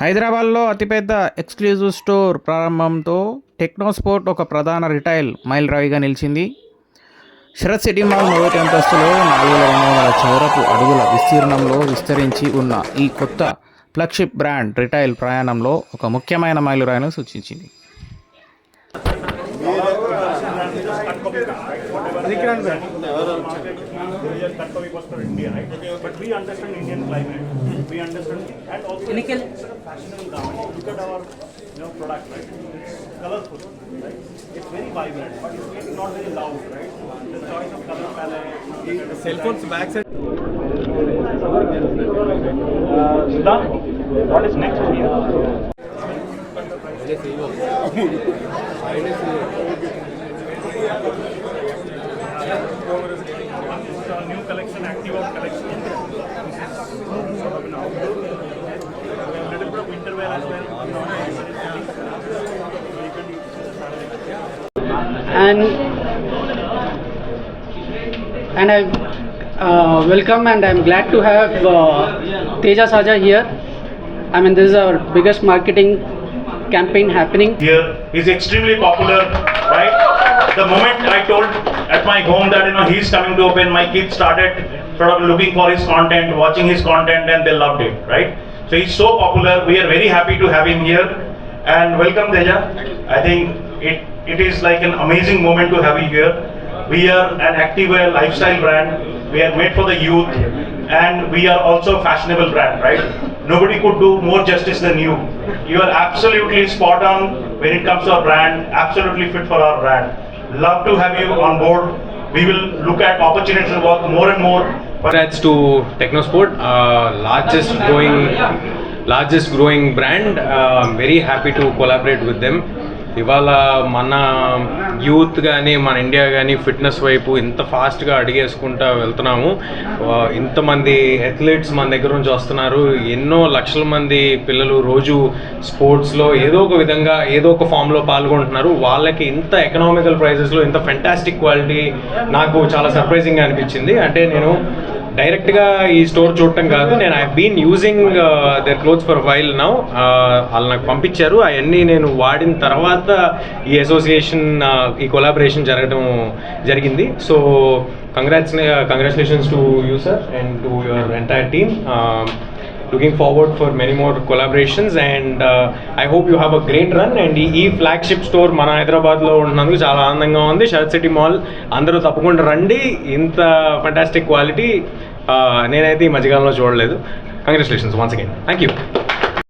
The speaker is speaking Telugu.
హైదరాబాద్లో అతిపెద్ద ఎక్స్క్లూజివ్ స్టోర్ ప్రారంభంతో టెక్నోస్పోర్ట్ ఒక ప్రధాన రిటైల్ మైలురాయిగా నిలిచింది. శరత్ సిటీ మాల్ మొదటి అంతస్తులో నాలుగు వేల రెండు వందల చదరపు అడుగుల విస్తీర్ణంలో విస్తరించి ఉన్న ఈ కొత్త ఫ్లగ్షిప్ బ్రాండ్ రిటైల్ ప్రయాణంలో ఒక ముఖ్యమైన మైలురాయిని సూచించింది. can't copy back, right? Whatever they can't back. The market, they can't copy from India, right? But we understand Indian climate. We understand and also Nickel. it's a fashionable garment. Look at our you know product, right? It's colorful, right? It's very vibrant, but it's maybe not very loud, right? The choice of color palette. Cell phones back side. Sudhan, what is next here? And and I uh, welcome and I'm glad to have uh, Teja Saja here. I mean, this is our biggest marketing campaign happening. here is extremely popular, right? The moment I told at my home that you know he's coming to open, my kids started sort of looking for his content, watching his content, and they loved it, right? So he's so popular. We are very happy to have him here, and welcome Deja. I think it it is like an amazing moment to have you here. We are an activewear uh, lifestyle brand. We are made for the youth, and we are also a fashionable brand, right? Nobody could do more justice than you. You are absolutely spot on when it comes to our brand. Absolutely fit for our brand. Love to have you on board. We will look at opportunities to work more and more. Congrats to Technosport, uh, largest growing, largest growing brand. Uh, very happy to collaborate with them. ఇవాళ మన యూత్ కానీ మన ఇండియా కానీ ఫిట్నెస్ వైపు ఇంత ఫాస్ట్గా అడిగేసుకుంటా వెళ్తున్నాము. ఇంతమంది అథ్లెట్స్ మన దగ్గర నుంచి వస్తున్నారు. ఎన్నో లక్షల మంది పిల్లలు రోజు స్పోర్ట్స్లో ఏదో ఒక విధంగా ఏదో ఒక ఫామ్లో పాల్గొంటున్నారు. వాళ్ళకి ఇంత ఎకనామికల్ ప్రైజెస్లో ఇంత ఫెంటాస్టిక్ క్వాలిటీ నాకు చాలా సర్ప్రైజింగ్గా అనిపించింది. అంటే నేను డైరెక్ట్గా ఈ స్టోర్ చూడటం కాదు. నేను I been using their clothes for while now వాళ్ళు నాకు పంపించారు. అవన్నీ నేను వాడిన తర్వాత ఈ అసోసియేషన్ uh, ఈ కొలాబరేషన్ జరగడం జరిగింది. So congrats congratulations to you sir and to your entire team looking forward for many more collaborations and I hope you have a great run and ఈ ఫ్లాగ్షిప్ స్టోర్ మన హైదరాబాద్లో ఉంటున్నందుకు చాలా ఆనందంగా ఉంది. షరత్ సిటీ మాల్ అందరూ తప్పకుండా రండి. ఇంత ఫంటాస్టిక్ క్వాలిటీ uh, నేనైతే ఈ మధ్యకాలంలో చూడలేదు. Congratulations once again thank you